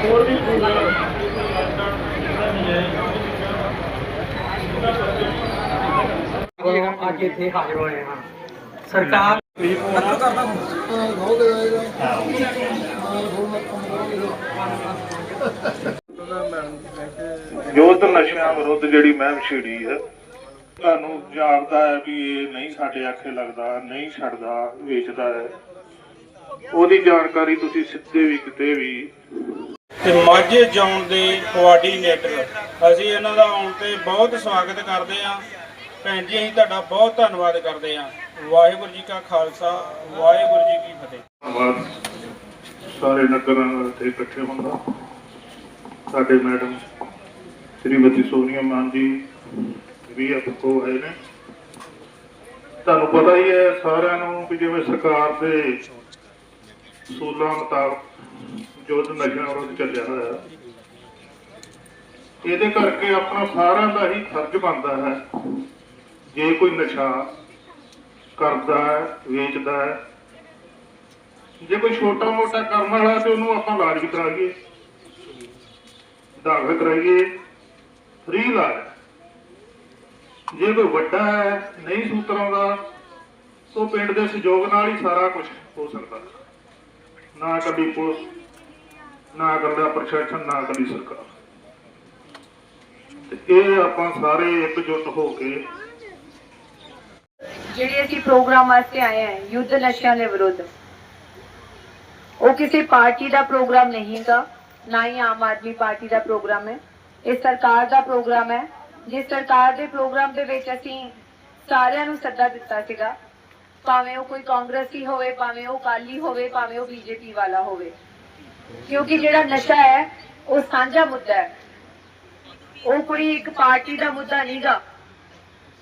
ਹੋਰ ਵੀ ਕੋਈ ਅੱਜ ਇੱਥੇ ਹਾਜ਼ਰ ਹੋਏ ਹਾਂ। ਸਰਕਾਰ ਯੁੱਧ ਨਸ਼ਿਆਂ ਵਿਰੁੱਧ ਜਿਹੜੀ ਮਹਿਮ ਛੇੜੀ ਹੈ ਤੁਹਾਨੂੰ ਜਾਪਦਾ ਹੈ ਵੀ ਇਹ ਨਹੀਂ ਸਾਡੇ ਆਖੇ ਲੱਗਦਾ ਨਹੀਂ ਛੱਡਦਾ ਵੇਚਦਾ ਹੈ। ਉਹਦੀ ਜਾਣਕਾਰੀ ਤੁਸੀਂ ਸਿੱਧੇ ਵੀ ਕਿਤੇ ਵੀ ਤੇ ਮਾਝੇ ਜੌਨ ਦੇ ਕੋਆਰਡੀਨੇਟਰ ਅਸੀਂ ਇਹਨਾਂ ਦਾ ਆਉਣ ਤੇ ਬਹੁਤ ਸਵਾਗਤ ਕਰਦੇ ਹਾਂ। ਭੈਣ ਜੀ, ਅਸੀਂ ਤੁਹਾਡਾ ਬਹੁਤ ਧੰਨਵਾਦ ਕਰਦੇ ਹਾਂ। ਵਾਹਿਗੁਰੂ ਜੀ ਕਾ ਖਾਲਸਾ, ਵਾਹਿਗੁਰੂ ਜੀ ਕੀ ਫਤਿਹ। ਸਾਰੇ ਨਗਰਾਂ ਤੇ ਇਕੱਠੇ ਹੁੰਦਾ ਸਾਡੇ ਮੈਡਮ ਸ਼੍ਰੀਮਤੀ ਸੋਨੀਆ ਮਾਨ ਜੀ ਵੀ ਆਪਕੋ ਹੈ ਨੇ। ਤੁਹਾਨੂੰ ਪਤਾ ਹੀ ਹੈ ਸਾਰਿਆਂ ਨੂੰ ਕਿ ਜਿਵੇਂ ਸਰਕਾਰ ਦੇ ਸੂਲਾਂ ਮੁਤਾਬਕ ਯੁੱਧ ਨਸ਼ਿਆਂ ਵਿਰੁੱਧ ਚੱਲਿਆ ਹੋਇਆ ਇਹਦੇ ਕਰਕੇ ਆਪਣਾ ਸਾਰਿਆਂ ਦਾ ਹੀ ਫਰਜ਼ ਬਣਦਾ ਹੈ। ਜੇ ਕੋਈ ਨਸ਼ਾ ਕਰਦਾ ਹੈ, ਵੇਚਦਾ ਹੈ, ਜੇ ਕੋਈ ਛੋਟਾ ਮੋਟਾ ਕਰਨ ਵਾਲਾ ਤੇ ਉਹਨੂੰ ਆਪਾਂ ਇਲਾਜ ਵੀ ਕਰਾਈਏ। ਦਾਖਲ ਕਰਾਈਏ ਫ੍ਰੀ ਇਲਾਜ। ਜੇ ਕੋਈ ਵੱਡਾ ਹੈ, ਨਹੀਂ ਸੂਤਰਾਂ ਦਾ ਤਾਂ ਪਿੰਡ ਦੇ ਸਹਿਯੋਗ ਨਾਲ ਹੀ ਸਾਰਾ ਕੁਝ ਹੋ ਸਕਦਾ। ਹੈ। ਨਾ ਕਦੀ ਪੁਲਿਸ, ਨਾ ਕਰਦਾ ਪ੍ਰਸ਼ਾਸਨ, ਨਾ ਕਦੀ ਸਰਕਾਰ। ਤੇ ਇਹ ਆਪਾਂ ਸਾਰੇ ਇਕਜੁੱਟ ਹੋ ਕੇ ਜਿਹੜੇ ਅਸੀਂ ਪ੍ਰੋਗਰਾਮ ਵਾਸਤੇ ਆਏ ਹਾਂ, ਯੁੱਧ ਨਸ਼ਿਆਂ ਦੇ ਵਿਰੁੱਧ, ਉਹ ਕਿਸੇ ਪਾਰਟੀ ਦਾ ਪ੍ਰੋਗਰਾਮ ਨਹੀਂ ਗਾ ਨਾ ਹੀ ਆਮ ਆਦਮੀ ਪਾਰਟੀ ਦਾ ਪ੍ਰੋਗਰਾਮ ਹੈ। ਇਹ ਸਰਕਾਰ ਦਾ ਪ੍ਰੋਗਰਾਮ ਹੈ। ਜਿਸ ਸਰਕਾਰ ਦੇ ਪ੍ਰੋਗਰਾਮ ਦੇ ਵਿੱਚ ਅਸੀਂ ਸਾਰਿਆਂ ਨੂੰ ਸੱਦਾ ਦਿੱਤਾ ਸੀਗਾ ਭਾਵੇਂ ਉਹ ਕੋਈ ਕਾਂਗਰਸੀ ਹੋਵੇ, ਭਾਵੇਂ ਉਹ ਕਾਲੀ ਹੋਵੇ, ਭਾਵੇਂ ਉਹ ਬੀਜੇਪੀ ਵਾਲਾ ਹੋਵੇ। ਕਿਉਂਕਿ ਜਿਹੜਾ ਨਸ਼ਾ ਹੈ, ਉਹ ਸਾਂਝਾ ਮੁੱਦਾ ਹੈ। ਉਹ ਕੋਈ ਇੱਕ ਪਾਰਟੀ ਦਾ ਮੁੱਦਾ ਨਹੀਂਗਾ।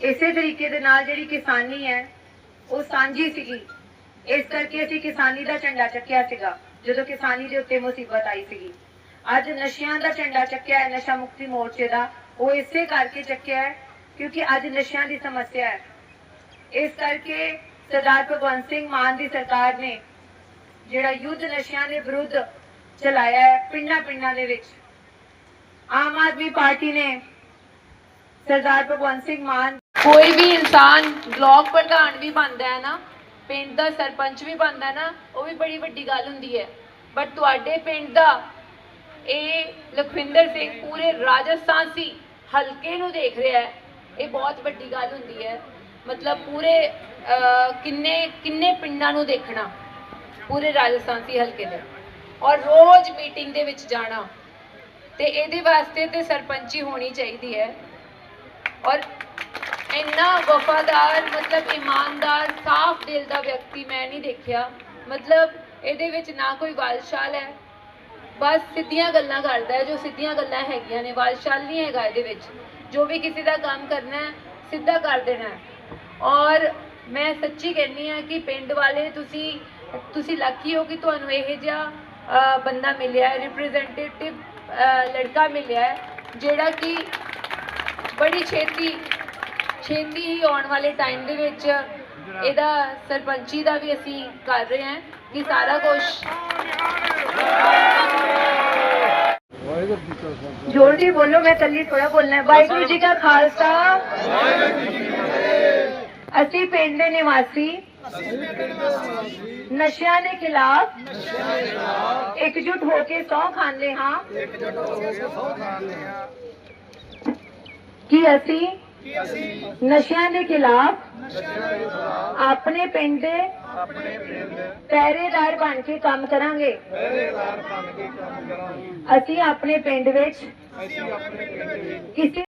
ਇਸੇ ਤਰੀਕੇ ਦੇ ਨਾਲ ਜਿਹੜੀ ਕਿਸਾਨੀ ਹੈ, ਉਹ ਸਾਂਝੀ ਸੀਗੀ। ਇਸ ਕਰਕੇ ਅਸੀਂ ਕਿਸਾਨੀ ਦਾ ਝੰਡਾ ਚੱਕਿਆ ਸੀਗਾ, ਜਦੋਂ ਕਿਸਾਨੀ ਦੇ ਉੱਤੇ ਮੁਸੀਬਤ ਆਈ ਸੀਗੀ। ਅੱਜ ਨਸ਼ਿਆਂ ਦਾ ਝੰਡਾ ਚੱਕਿਆ ਹੈ, ਨਸ਼ਾ ਮੁਕਤੀ ਮੋਰਚੇ ਦਾ। ਉਹ ਇਸੇ ਕਰਕੇ ਚੱਕਿਆ ਹੈ, ਕਿਉਂਕਿ ਅੱਜ ਨਸ਼ਿਆਂ ਦੀ ਸਮੱਸਿਆ ਹੈ। ਇਸ ਕਰਕੇ ਸਰਦਾਰ ਭਗਵੰਤ ਸਿੰਘ ਮਾਨ ਦੀ ਸਰਕਾਰ ਨੇ ਜਿਹੜਾ ਯੁੱਧ ਨਸ਼ਿਆਂ ਦੇ ਵਿਰੁੱਧ ਚਲਾਇਆ ਹੈ, ਪਿੰਡਾਂ ਪਿੰਡਾਂ ਦੇ ਵਿੱਚ। ਆਮ ਆਦਮੀ ਪਾਰਟੀ ਨੇ ਸਰਦਾਰ ਭਗਵੰਤ ਸਿੰਘ ਮਾਨ ਕੋਈ ਵੀ ਇਨਸਾਨ ਬਲਾਕ ਪ੍ਰਧਾਨ ਵੀ ਬਣਦਾ ਹੈ ਨਾ, ਪਿੰਡ ਦਾ ਸਰਪੰਚ ਵੀ ਬਣਦਾ ਨਾ, ਉਹ ਵੀ ਬੜੀ ਵੱਡੀ ਗੱਲ ਹੁੰਦੀ ਹੈ। ਬਟ ਤੁਹਾਡੇ ਪਿੰਡ ਦਾ ਇਹ ਲਖਵਿੰਦਰ ਸਿੰਘ ਪੂਰੇ ਰਾਜਸਥਾਨ ਸੀ, ਹਲਕੇ ਨੂੰ ਦੇਖ ਰਿਹਾ ਹੈ, ਇਹ ਬਹੁਤ ਵੱਡੀ ਗੱਲ ਹੁੰਦੀ ਹੈ। ਮਤਲਬ ਪੂਰੇ ਕਿੰਨੇ ਕਿੰਨੇ ਪਿੰਡਾਂ ਨੂੰ ਦੇਖਣਾ? ਪੂਰੇ ਰਾਜਸਥਾਨ ਸੀ ਹਲਕੇ ਦੇ। ਔਰ ਰੋਜ਼ ਮੀਟਿੰਗ ਦੇ ਵਿੱਚ ਜਾਣਾ। ਤੇ ਇਹਦੇ ਵਾਸਤੇ ਤੇ ਸਰਪੰਚੀ ਹੋਣੀ ਚਾਹੀਦੀ ਹੈ। ਔਰ ਇੰਨਾ ਵਫਾਦਾਰ, ਮਤਲਬ ਇਮਾਨਦਾਰ, ਸਾਫ਼ ਦਿਲ ਦਾ ਵਿਅਕਤੀ ਮੈਂ ਨਹੀਂ ਦੇਖਿਆ। ਮਤਲਬ ਇਹਦੇ ਵਿੱਚ ਨਾ ਕੋਈ ਵਾਲਸ਼ਾਲ ਹੈ। ਬਸ ਸਿੱਧੀਆਂ ਗੱਲਾਂ ਕਰਦਾ ਹੈ, ਜੋ ਸਿੱਧੀਆਂ ਗੱਲਾਂ ਹੈਗੀਆਂ ਨੇ। ਵਾਲਸ਼ਾਲ ਨਹੀਂ ਹੈਗਾ ਇਹਦੇ ਵਿੱਚ। ਜੋ ਵੀ ਕਿਸੇ ਦਾ ਕੰਮ ਕਰਨਾ ਹੈ, ਸਿੱਧਾ ਕਰ ਦੇਣਾ ਹੈ। ਔਰ ਮੈਂ ਸੱਚੀ ਕਹਿੰਨੀ ਆ ਕਿ ਪਿੰਡ ਵਾਲੇ ਤੁਸੀਂ ਤੁਸੀਂ ਲੱਕੀ ਹੋ ਕਿ ਤੁਹਾਨੂੰ ਇਹ ਜਿਹਾ ਬੰਦਾ ਮਿਲਿਆ ਹੈ ਰਿਪਰੈਜ਼ੈਂਟੇਟਿਵ ਲੜਕਾ ਮਿਲਿਆ ਹੈ ਜਿਹੜਾ ਕਿ ਬੜੀ ਛੇਤੀ ਛੇਤੀ ਹੀ ਆਉਣ ਵਾਲੇ ਟਾਈਮ ਦੇ ਵਿੱਚ ਇਹਦਾ ਸਰਪੰਚੀ ਦਾ ਵੀ ਅਸੀਂ ਕਰ ਰਹੇ ਹਾਂ ਕਿ ਸਾਰਾ ਕੁਝ ਜੋਰ ਬੋਲੋ ਮੈਂ ਕੱਲੀ ਥੋੜਾ ਬੋਲਣਾ ਹੈ। ਵਾਹਿਗੁਰੂ ਜੀ ਕਾ ਖਾਲਸਾ। ਅਸੀਂ ਪਿੰਡ ਦੇ ਨਿਵਾਸੀ। ਨਸ਼ਿਆਂ ਦੇ ਖਿਲਾਫ ਇਕਜੁੱਟ ਹੋ ਕੇ ਸਹੁੰ ਖਾਂਦੇ ਹਾਂ। ਕਿ ਅਸੀਂ ਨਸ਼ਿਆਂ ਦੇ ਖਿਲਾਫ ਆਪਣੇ ਪਿੰਡ ਦੇ ਪਹਿਰੇਦਾਰ ਬਣ ਕੇ ਕੰਮ ਕਰਾਂਗੇ? ਅਸੀਂ ਆਪਣੇ ਪਿੰਡ ਵਿੱਚ ਕਿਸੇ